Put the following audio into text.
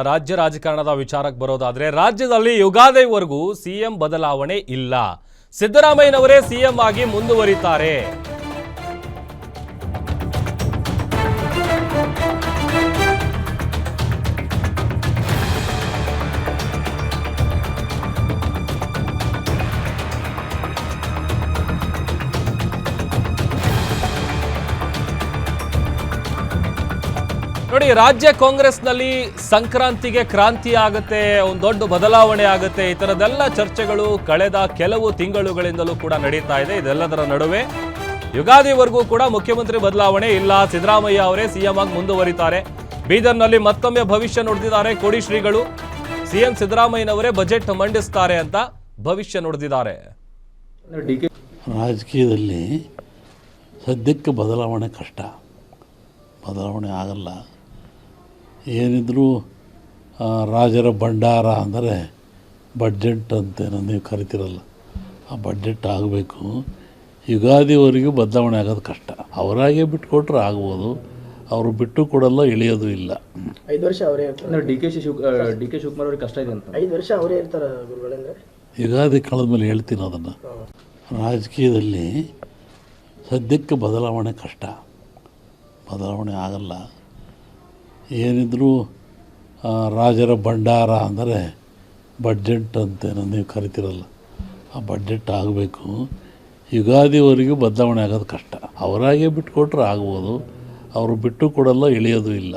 ರಾಜ್ಯ ರಾಜಕಾರಣದ ವಿಚಾರಕ್ಕೆ ಬರೋದಾದ್ರೆ ರಾಜ್ಯದಲ್ಲಿ ಯುಗಾದಿವರೆಗೂ ಸಿಎಂ ಬದಲಾವಣೆ ಇಲ್ಲ. ಸಿದ್ದರಾಮಯ್ಯನವರೇ ಸಿಎಂ ಆಗಿ ಮುಂದುವರಿತಾರೆ. ನೋಡಿ, ರಾಜ್ಯ ಕಾಂಗ್ರೆಸ್ನಲ್ಲಿ ಸಂಕ್ರಾಂತಿಗೆ ಕ್ರಾಂತಿ ಆಗುತ್ತೆ, ಒಂದು ದೊಡ್ಡ ಬದಲಾವಣೆ ಆಗುತ್ತೆ, ಈ ಥರದೆಲ್ಲ ಚರ್ಚೆಗಳು ಕಳೆದ ಕೆಲವು ತಿಂಗಳುಗಳಿಂದಲೂ ಕೂಡ ನಡೀತಾ ಇದೆ. ಇದೆಲ್ಲದರ ನಡುವೆ ಯುಗಾದಿವರೆಗೂ ಕೂಡ ಮುಖ್ಯಮಂತ್ರಿ ಬದಲಾವಣೆ ಇಲ್ಲ. ಸಿದ್ದರಾಮಯ್ಯ ಅವರೇ ಸಿಎಂ ಆಗಿ ಮುಂದುವರಿತಾರೆ. ಬೀದರ್ನಲ್ಲಿ ಮತ್ತೊಮ್ಮೆ ಭವಿಷ್ಯ ನುಡಿದಿದ್ದಾರೆ ಕೋಡಿ ಶ್ರೀಗಳು ಸಿಎಂ ಸಿದ್ದರಾಮಯ್ಯನವರೇ ಬಜೆಟ್ ಮಂಡಿಸ್ತಾರೆ ಅಂತ ಭವಿಷ್ಯ ನುಡಿದಿದ್ದಾರೆ. ರಾಜಕೀಯದಲ್ಲಿ ಸದ್ಯಕ್ಕೆ ಬದಲಾವಣೆ ಕಷ್ಟ. ಬದಲಾವಣೆ ಆಗಲ್ಲ. ಏನಿದ್ರೂ ಆ, ರಾಜರ ಭಂಡಾರ ಅಂದರೆ ಬಡ್ಜೆಟ್ ಅಂತೇನೋ ನೀವು ಕರಿತಿರಲ್ಲ ಆ ಬಡ್ಜೆಟ್ ಆಗಬೇಕು. ಯುಗಾದಿವರೆಗೂ ಬದಲಾವಣೆ ಆಗೋದು ಕಷ್ಟ. ಅವರಾಗೆ ಬಿಟ್ಕೊಟ್ರೆ ಆಗ್ಬೋದು. ಅವರು ಬಿಟ್ಟು ಕೊಡಲ್ಲ ಇಳಿಯೋದು ಇಲ್ಲ. ಐದು ವರ್ಷ ಅವರೇ ಇರ್ತಾರೆ. ಡಿ ಕೆ ಶಿ ಶಿವ ಡಿ ಕೆ ಶಿವಕುಮಾರ್ ಅವ್ರಿಗೆ ಕಷ್ಟ ಇದೆ ಅಂತ. ಐದು ವರ್ಷ ಅವರೇ ಇರ್ತಾರೆ ಗುರುಗಳಂದ್ರೆ ಯುಗಾದಿ ಕಳೆದ ಮೇಲೆ ಹೇಳ್ತೀನಿ ಅದನ್ನು. ರಾಜಕೀಯದಲ್ಲಿ ಸದ್ಯಕ್ಕೆ ಬದಲಾವಣೆ ಕಷ್ಟ. ಬದಲಾವಣೆ ಆಗಲ್ಲ. ಏನಿದ್ರೂ ಆ, ರಾಜರ ಭಂಡಾರ ಅಂದರೆ ಬಡ್ಜೆಟ್ ಅಂತೇನೋ ನೀವು ಕರಿತಿರಲ್ಲ ಆ ಬಡ್ಜೆಟ್ ಆಗಬೇಕು. ಯುಗಾದಿವರೆಗೂ ಬದಲಾವಣೆ ಆಗೋದು ಕಷ್ಟ. ಅವರಾಗೇ ಬಿಟ್ಟುಕೊಟ್ರೆ ಆಗ್ಬೋದು. ಅವರು ಬಿಟ್ಟು ಕೊಡಲ್ಲ ಇಳಿಯೋದು ಇಲ್ಲ.